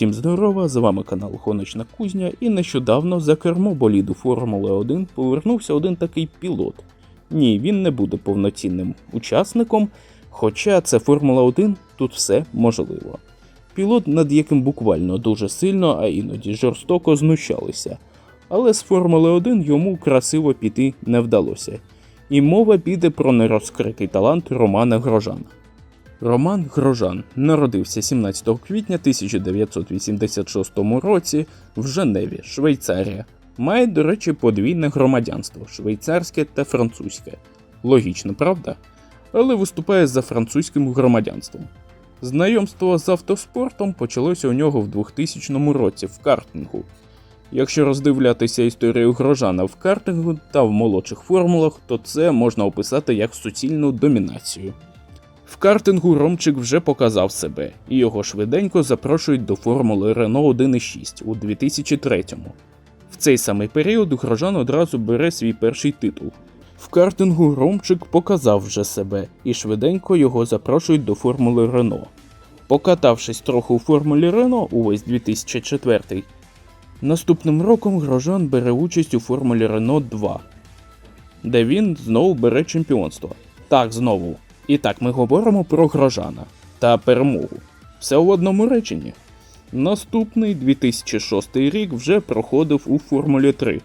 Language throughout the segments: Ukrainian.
Всім здорова, з вами канал Гоночна Кузня, і нещодавно за кермо боліду Формули 1 повернувся один такий пілот. Ні, він не буде повноцінним учасником, хоча це Формула 1, тут все можливо. Пілот, над яким буквально дуже сильно, а іноді жорстоко знущалися. Але з Формули 1 йому красиво піти не вдалося. І мова піде про нерозкритий талант Романа Грожана. Роман Грожан народився 17 квітня 1986 році в Женеві, Швейцарія. Має, до речі, подвійне громадянство швейцарське та французьке. Логічно, правда? Але виступає за французьким громадянством. Знайомство з автоспортом почалося у нього в 2000 році в картингу. Якщо роздивлятися історію Грожана в картингу та в молодших формулах, то це можна описати як суцільну домінацію. В картингу Ромчик вже показав себе, і його швиденько запрошують до формули Renault 1.6 у 2003-му. В цей самий період Грожан одразу бере свій перший титул. В картингу Ромчик показав вже себе, і швиденько його запрошують до формули Renault. Покатавшись трохи у формулі Renault увесь 2004 наступним роком Грожан бере участь у формулі Renault 2, де він знову бере чемпіонство. Так, знову. І так, ми говоримо про Грожана та перемогу. Все в одному реченні. Наступний 2006 рік вже проходив у Формулі 3.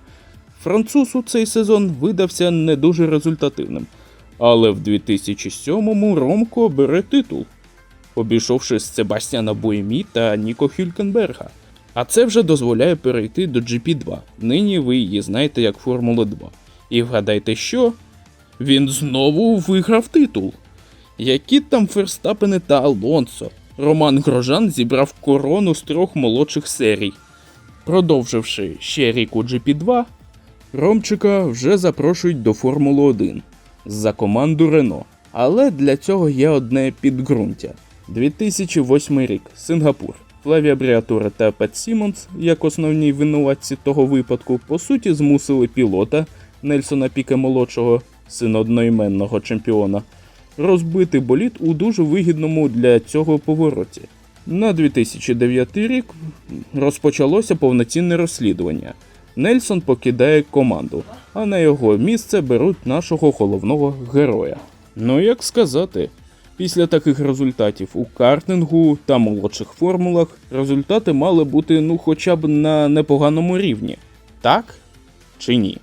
Француз у цей сезон видався не дуже результативним, але в 2007-му Ромко бере титул, обійшовши Себастьяна Буемі та Ніко Хюлькенберга. А це вже дозволяє перейти до GP2. Нині ви її знаєте як Формула 2. І вгадайте, що? Він знову виграв титул. Які там Ферстапени та Алонсо? Роман Грожан зібрав корону з трьох молодших серій. Продовживши ще рік у GP2, Ромчика вже запрошують до Формули 1 за команду Рено. Але для цього є одне підґрунтя. 2008 рік, Сингапур. Флавія Бріатура та Пет Сімонс, як основні винуватці того випадку, по суті змусили пілота Нельсона Піке молодшого, сина одноіменного чемпіона, розбити болід у дуже вигідному для цього повороті. На 2009 рік розпочалося повноцінне розслідування. Нельсон покидає команду, а на його місце беруть нашого головного героя. Ну як сказати, після таких результатів у картингу та молодших формулах результати мали бути ну хоча б на непоганому рівні. Так чи ні?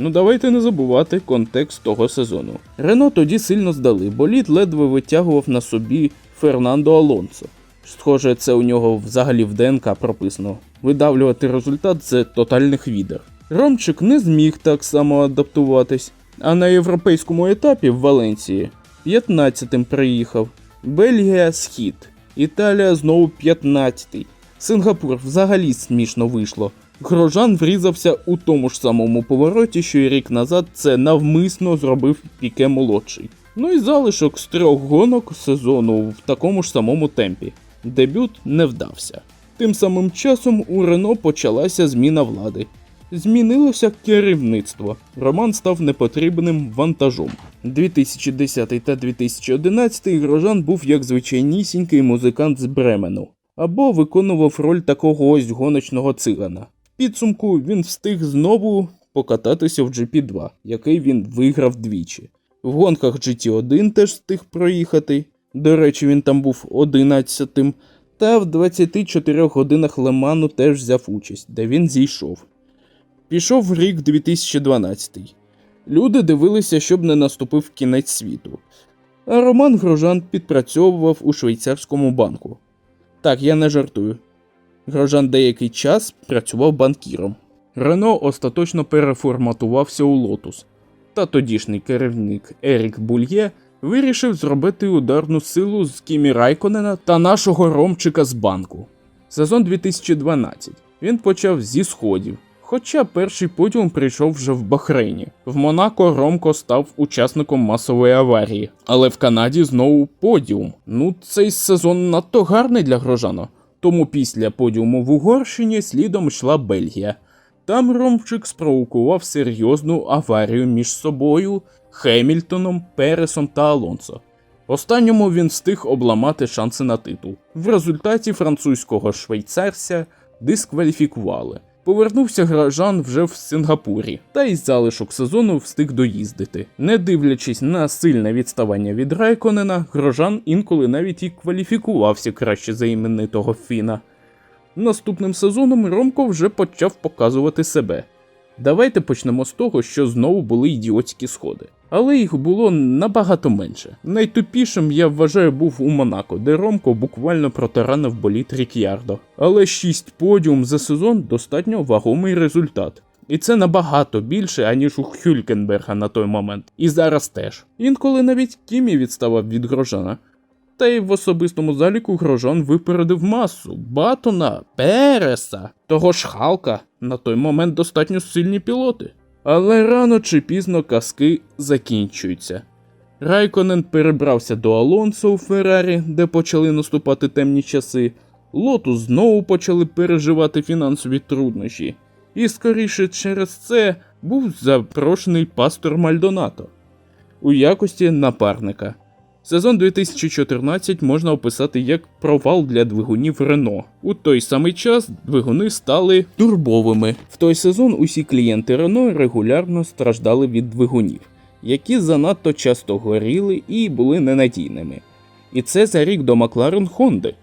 Ну давайте не забувати контекст того сезону. Рено тоді сильно здали, боліт ледве витягував на собі Фернандо Алонсо. Схоже, це у нього взагалі в ДНК прописано. Видавлювати результат це тотальних відер. Ромчик не зміг так само адаптуватись, а на європейському етапі в Валенції 15-тим приїхав. Бельгія схід, Італія знову 15-й. Сингапур взагалі смішно вийшло. Грожан врізався у тому ж самому повороті, що й рік назад це навмисно зробив піке молодший. Ну і залишок з трьох гонок сезону в такому ж самому темпі. Дебют не вдався. Тим самим часом у Рено почалася зміна влади. Змінилося керівництво. Роман став непотрібним вантажом. 2010 та 2011 Грожан був як звичайнісінький музикант з Бремену або виконував роль такого ось гоночного цигана. Підсумку він встиг знову покататися в GP2, який він виграв двічі. В гонках GT1 теж встиг проїхати. До речі, він там був 11-тим. Та в 24 годинах Леману теж взяв участь, де він зійшов. Пішов рік 2012. Люди дивилися, щоб не наступив кінець світу. А Роман Грожан підпрацьовував у швейцарському банку. Так, я не жартую. Грожан деякий час працював банкіром. Рено остаточно переформатувався у Лотус, та тодішній керівник Ерік Бульє вирішив зробити ударну силу з Кімі Райконена та нашого Ромчика з банку. Сезон 2012. Він почав зі сходів. Хоча перший подіум прийшов вже в Бахрейні. В Монако Ромко став учасником масової аварії, але в Канаді знову подіум. Ну, цей сезон надто гарний для Грожана. Тому після подіуму в Угорщині слідом йшла Бельгія. Там Ромчик спровокував серйозну аварію між собою, Хемільтоном, Пересом та Алонсо. Останньому він встиг обламати шанси на титул. В результаті французького швейцарця дискваліфікували. Повернувся Гражан вже в Сингапурі, та й залишок сезону встиг доїздити. Не дивлячись на сильне відставання від Райконена, Грожан інколи навіть і кваліфікувався краще за іменитого Фіна. Наступним сезоном Ромко вже почав показувати себе. Давайте почнемо з того, що знову були ідіотські сходи. Але їх було набагато менше. Найтупішим я вважаю був у Монако, де Ромко буквально протаранив боліт Рік'ярдо. Але 6 подіум за сезон достатньо вагомий результат. І це набагато більше, аніж у Хюлькенберга на той момент. І зараз теж. Інколи навіть Кімі відставав від Грожана. Та й в особистому заліку Грожан випередив масу, Батона, Переса, того ж Халка, на той момент достатньо сильні пілоти. Але рано чи пізно казки закінчуються. Райконен перебрався до Алонсо у Феррарі, де почали наступати темні часи. Лоту знову почали переживати фінансові труднощі. І скоріше через це був запрошений пастор Мальдонато у якості напарника. Сезон 2014 можна описати як провал для двигунів Рено. У той самий час двигуни стали турбовими. В той сезон усі клієнти Рено регулярно страждали від двигунів, які занадто часто горіли і були ненадійними. І це за рік до Макларен Хонди.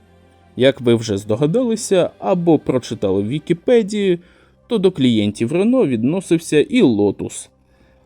Як ви вже здогадалися або прочитали в Вікіпедії, то до клієнтів Рено відносився і Лотус.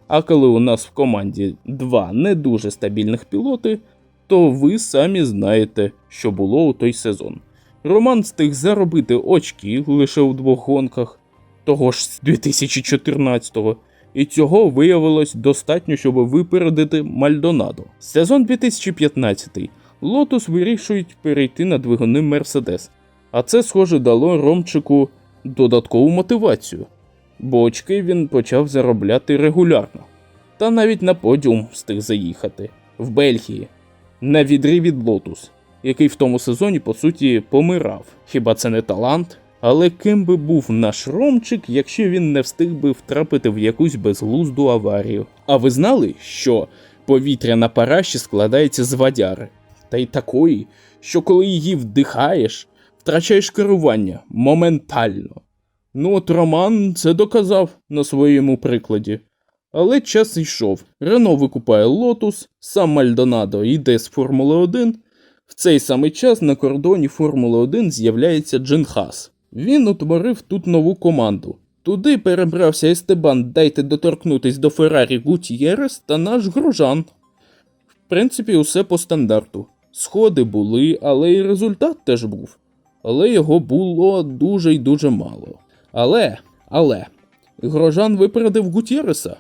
А коли у нас в команді два не дуже стабільних пілоти, то ви самі знаєте, що було у той сезон. Роман встиг заробити очки лише у двох гонках, того ж з 2014-го, і цього виявилось достатньо, щоб випередити Мальдонадо. Сезон 2015 Лотус вирішують перейти на двигуни Мерседес, а це, схоже, дало Ромчику додаткову мотивацію бо очки він почав заробляти регулярно. Та навіть на подіум встиг заїхати в Бельгії на відрі від Лотус, який в тому сезоні по суті помирав. Хіба це не талант? Але ким би був наш Ромчик, якщо він не встиг би втрапити в якусь безглузду аварію? А ви знали, що повітря на параші складається з вадяри? Та й такої, що коли її вдихаєш, втрачаєш керування моментально. Ну от Роман це доказав на своєму прикладі. Але час йшов. Рено викупає Лотус, сам Мальдонадо йде з Формули 1. В цей самий час на кордоні Формули 1 з'являється Джин Хас. Він утворив тут нову команду. Туди перебрався Естебан, дайте доторкнутись до Феррарі Гутьєрес та наш Гружан. В принципі, усе по стандарту. Сходи були, але і результат теж був. Але його було дуже й дуже мало. Але, але, Грожан випередив Гутєреса.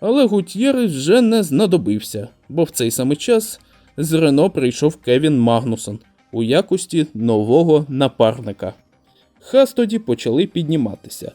Але Гутєрес вже не знадобився, бо в цей самий час з Рено прийшов Кевін Магнусон у якості нового напарника. Хас тоді почали підніматися.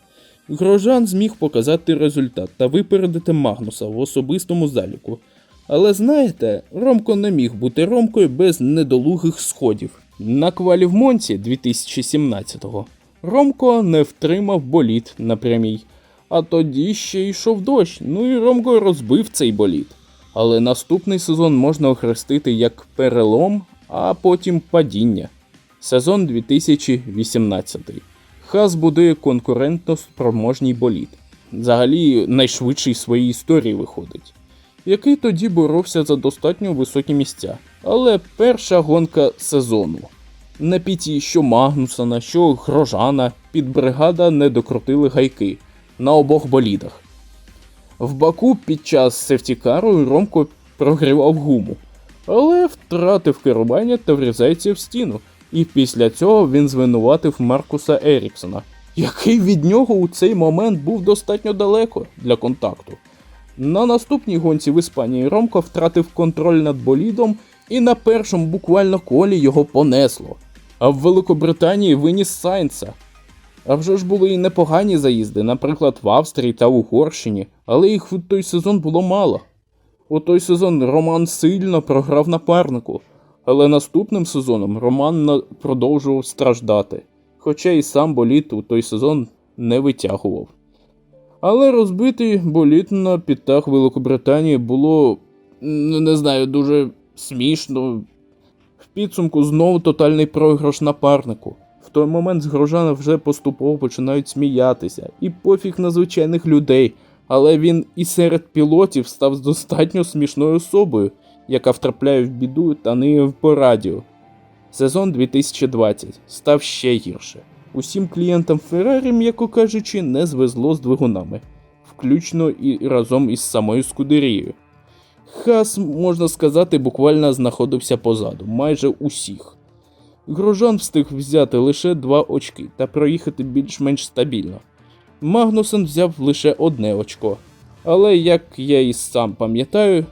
Грожан зміг показати результат та випередити Магнуса в особистому заліку. Але знаєте, Ромко не міг бути Ромкою без недолугих сходів. На квалі в Монці 2017-го Ромко не втримав боліт на прямій, а тоді ще йшов дощ, ну і Ромко розбив цей боліт. Але наступний сезон можна охрестити як перелом, а потім падіння. Сезон 2018. Хас будує конкурентно спроможній боліт. Взагалі найшвидший в своїй історії виходить, який тоді боровся за достатньо високі місця. Але перша гонка сезону. На піті що Магнусона, що Грожана під бригада не докрутили гайки на обох болідах. В Баку під час сефтікару Ромко прогрівав гуму, але втратив керування та врізається в стіну, і після цього він звинуватив Маркуса Еріксона, який від нього у цей момент був достатньо далеко для контакту. На наступній гонці в Іспанії Ромко втратив контроль над болідом і на першому буквально колі його понесло а в Великобританії виніс Сайнца. А вже ж були і непогані заїзди, наприклад, в Австрії та Угорщині, але їх в той сезон було мало. У той сезон Роман сильно програв напарнику, але наступним сезоном Роман продовжував страждати, хоча і сам боліт у той сезон не витягував. Але розбитий боліт на підтах Великобританії було, не знаю, дуже смішно. В підсумку знову тотальний програш напарнику. В той момент з Грожана вже поступово починають сміятися, і пофіг на звичайних людей, але він і серед пілотів став достатньо смішною особою, яка втрапляє в біду та ниє по радіо. Сезон 2020 став ще гірше. Усім клієнтам Феррарі, м'яко кажучи, не звезло з двигунами, включно і разом із самою Скудерією. Хас, можна сказати, буквально знаходився позаду, майже усіх. Грожан встиг взяти лише два очки та проїхати більш-менш стабільно. Магнусен взяв лише одне очко. Але як я і сам пам'ятаю,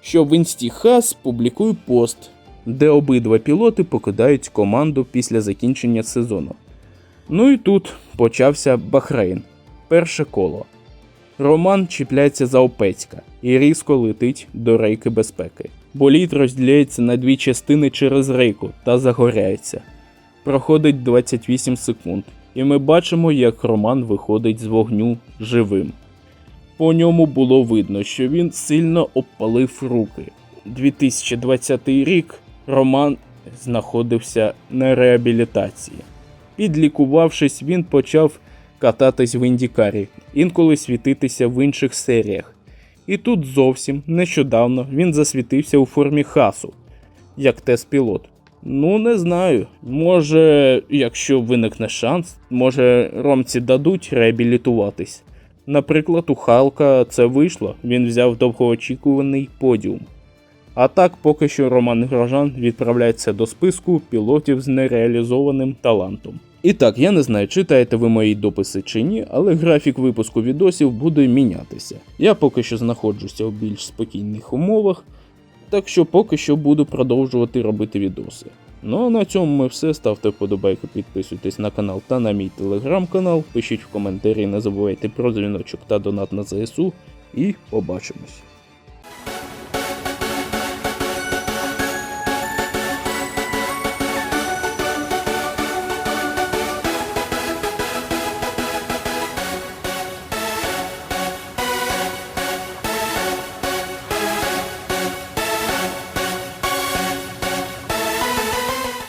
що в інсті Хас публікує пост, де обидва пілоти покидають команду після закінчення сезону. Ну і тут почався Бахрейн. Перше коло. Роман чіпляється за Опецька і різко летить до рейки безпеки. Боліт розділяється на дві частини через рейку та загоряється. Проходить 28 секунд, і ми бачимо, як Роман виходить з вогню живим. По ньому було видно, що він сильно обпалив руки. 2020 рік Роман знаходився на реабілітації. Підлікувавшись, він почав кататись в індікарі, інколи світитися в інших серіях. І тут зовсім нещодавно він засвітився у формі хасу, як тест-пілот. Ну, не знаю. Може, якщо виникне шанс, може ромці дадуть реабілітуватись. Наприклад, у Халка це вийшло, він взяв довгоочікуваний подіум. А так, поки що Роман Грожан відправляється до списку пілотів з нереалізованим талантом. І так, я не знаю, читаєте ви мої дописи чи ні, але графік випуску відосів буде мінятися. Я поки що знаходжуся у більш спокійних умовах, так що поки що буду продовжувати робити відоси. Ну а на цьому ми все. Ставте вподобайки, підписуйтесь на канал та на мій телеграм-канал, пишіть в коментарі, не забувайте про дзвіночок та донат на ЗСУ, і побачимось.